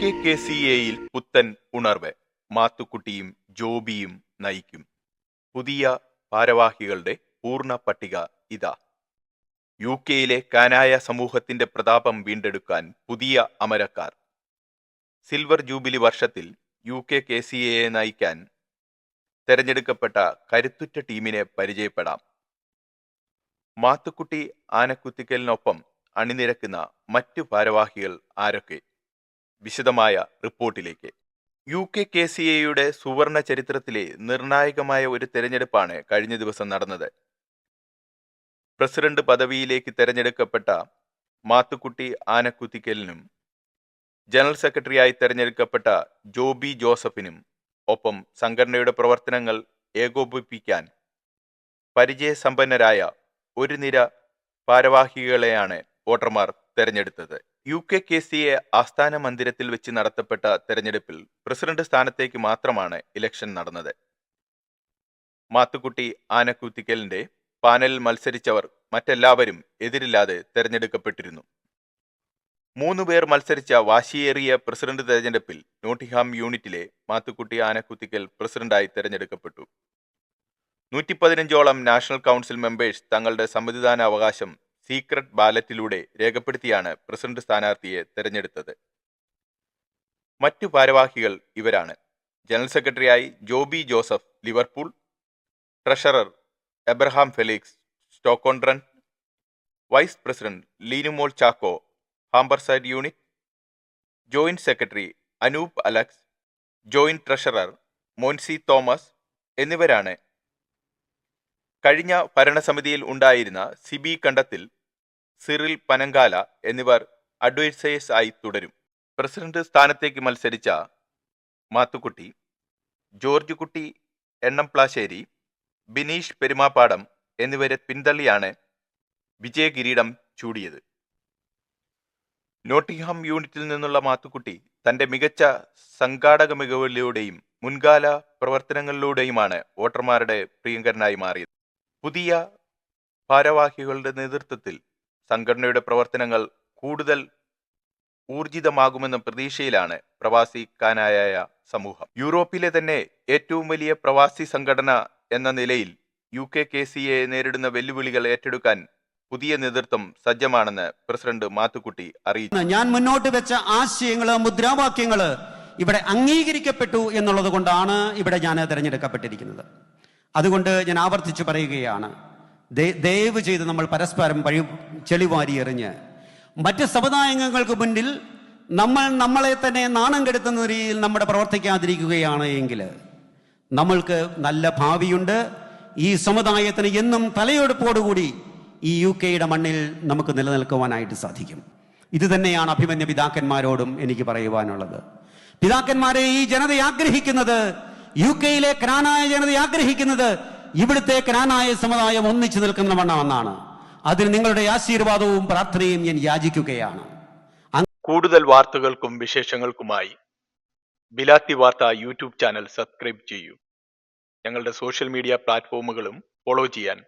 K K C എയിൽ പുത്തൻ ഉണർവ് മാത്തുക്കുട്ടിയും ജോബിയും നയിക്കും. പുതിയ ഭാരവാഹികളുടെ പൂർണ പട്ടിക ഇതാ. യു കെയിലെ കാനായ സമൂഹത്തിന്റെ പ്രതാപം വീണ്ടെടുക്കാൻ പുതിയ അമരക്കാർ. സിൽവർ ജൂബിലി വർഷത്തിൽ യു കെ കെ സി എയെ നയിക്കാൻ തെരഞ്ഞെടുക്കപ്പെട്ട കരുത്തുറ്റ ടീമിനെ പരിചയപ്പെടാം. മാത്തുക്കുട്ടി ആനക്കുത്തിക്കലിനൊപ്പം അണിനിരക്കുന്ന മറ്റു ഭാരവാഹികൾ ആരൊക്കെ? വിശദമായ റിപ്പോർട്ടിലേക്ക്. യു കെ കെ സി എയുടെ സുവർണ ചരിത്രത്തിലെ നിർണായകമായ ഒരു തെരഞ്ഞെടുപ്പാണ് കഴിഞ്ഞ ദിവസം നടന്നത്. പ്രസിഡന്റ് പദവിയിലേക്ക് തെരഞ്ഞെടുക്കപ്പെട്ട മാത്തുക്കുട്ടി ആനക്കുത്തിക്കലിനും ജനറൽ സെക്രട്ടറിയായി തെരഞ്ഞെടുക്കപ്പെട്ട ജോബി ജോസഫിനും ഒപ്പം സംഘടനയുടെ പ്രവർത്തനങ്ങൾ ഏകോപിപ്പിക്കാൻ പരിചയസമ്പന്നരായ ഒരു നിര ഭാരവാഹികളെയാണ് വോട്ടർമാർ തെരഞ്ഞെടുത്തത്. U K K C A ആസ്ഥാന മന്ദിരത്തിൽ വെച്ച് നടത്തപ്പെട്ട തെരഞ്ഞെടുപ്പിൽ പ്രസിഡന്റ് സ്ഥാനത്തേക്ക് മാത്രമാണ് ഇലക്ഷൻ നടന്നത്. മാത്തുക്കുട്ടി ആനക്കൂത്തിക്കലിന്റെ പാനലിൽ മത്സരിച്ചവർ മറ്റെല്ലാവരും എതിരില്ലാതെ തെരഞ്ഞെടുക്കപ്പെട്ടിരുന്നു. മൂന്നു പേർ മത്സരിച്ച വാശിയേറിയ പ്രസിഡന്റ് തെരഞ്ഞെടുപ്പിൽ നോട്ടിഹാം യൂണിറ്റിലെ മാത്തുക്കുട്ടി ആനക്കുത്തിക്കൽ പ്രസിഡന്റായി തെരഞ്ഞെടുക്കപ്പെട്ടു. നൂറ്റി പതിനഞ്ചോളം നാഷണൽ കൗൺസിൽ മെമ്പേഴ്സ് തങ്ങളുടെ സമ്മതിദാന അവകാശം സീക്രട്ട് ബാലറ്റിലൂടെ രേഖപ്പെടുത്തിയാണ് പ്രസിഡന്റ് സ്ഥാനാർത്ഥിയെ തെരഞ്ഞെടുത്തത്. മറ്റു ഭാരവാഹികൾ ഇവരാണ്. ജനറൽ സെക്രട്ടറിയായി Joby Joseph Liverpool treasurer Abraham Felix Stoke on Trent vice president Leenumol Chacko Humberside unit joint secretary Anoop Alex joint treasurer Moncy Thomas എന്നിവരാണ്. കഴിഞ്ഞ ഭരണസമിതിയിൽ ഉണ്ടായിരുന്ന സിബി കണ്ടത്തിൽ സിറിൽ പനങ്കാല എന്നിവർ അഡ്വൈസേഴ്സ് ആയി തുടരും. പ്രസിഡന്റ് സ്ഥാനത്തേക്ക് മത്സരിച്ച മാത്തുക്കുട്ടി ജോർജ് കുട്ടി എണ്ണംപ്ലാശ്ശേരി ബിനീഷ് പെരുമാപ്പാടം എന്നിവരെ പിന്തള്ളിയാണ് വിജയകിരീടം ചൂടിയത്. നോട്ടിംഗ്ഹാം യൂണിറ്റിൽ നിന്നുള്ള മാത്തുക്കുട്ടി തന്റെ മികച്ച സംഘാടക മികവിലൂടെയും മുൻകാല പ്രവർത്തനങ്ങളിലൂടെയുമാണ് വോട്ടർമാരുടെ പ്രിയങ്കരനായി മാറിയത്. പുതിയ ഭാരവാഹികളുടെ നേതൃത്വത്തിൽ സംഘടനയുടെ പ്രവർത്തനങ്ങൾ കൂടുതൽ ഊർജിതമാകുമെന്ന പ്രതീക്ഷയിലാണ് പ്രവാസി കാനായ സമൂഹം. യൂറോപ്പിലെ തന്നെ ഏറ്റവും വലിയ പ്രവാസി സംഘടന എന്ന നിലയിൽ U K K C A നേരിടുന്ന വെല്ലുവിളികൾ ഏറ്റെടുക്കാൻ പുതിയ നേതൃത്വം സജ്ജമാണെന്ന് പ്രസിഡന്റ് മാത്തുക്കുട്ടി അറിയിച്ചു. ഞാൻ മുന്നോട്ട് വെച്ച ആശയങ്ങൾ മുദ്രാവാക്യങ്ങൾ ഇവിടെ അംഗീകരിക്കപ്പെട്ടു എന്നുള്ളത് കൊണ്ടാണ് ഇവിടെ ഞാൻ തിരഞ്ഞെടുക്കപ്പെട്ടിരിക്കുന്നത്. അതുകൊണ്ട് ഞാൻ ആവർത്തിച്ചു പറയുകയാണ്. ദയവ് ചെയ്ത് നമ്മൾ പരസ്പരം വഴി ചെളിവാരി എറിഞ്ഞ്. മറ്റ് സമുദായങ്ങൾക്ക് മുന്നിൽ നമ്മൾ നമ്മളെ തന്നെ നാണം കെടുത്തുന്ന രീതിയിൽ നമ്മുടെ പ്രവർത്തിക്കാതിരിക്കുകയാണ് എങ്കിൽ നമ്മൾക്ക് നല്ല ഭാവിയുണ്ട്. ഈ സമുദായത്തിന് എന്നും തലയെടുപ്പോടുകൂടി ഈ യു കെയുടെ മണ്ണിൽ നമുക്ക് നിലനിൽക്കുവാനായിട്ട് സാധിക്കും. ഇത് തന്നെയാണ് അഭിമന്യ പിതാക്കന്മാരോടും എനിക്ക് പറയുവാനുള്ളത്. പിതാക്കന്മാരെ ഈ ജനത ആഗ്രഹിക്കുന്നത് യു കെയിലെ ക്രാനായ ജനത ആഗ്രഹിക്കുന്നത് ഇവിടുത്തെ കനാനായ സമുദായം ഒന്നിച്ചു നിൽക്കുന്ന വണ്ണമെന്നാണ് അതിന് നിങ്ങളുടെ ആശീർവാദവും പ്രാർത്ഥനയും ഞാൻ യാചിക്കുകയാണ്. കൂടുതൽ വാർത്തകൾക്കും വിശേഷങ്ങൾക്കുമായി ബിലാത്തി വാർത്ത യൂട്യൂബ് ചാനൽ സബ്സ്ക്രൈബ് ചെയ്യൂ. ഞങ്ങളുടെ സോഷ്യൽ മീഡിയ പ്ലാറ്റ്ഫോമുകളും ഫോളോ ചെയ്യാൻ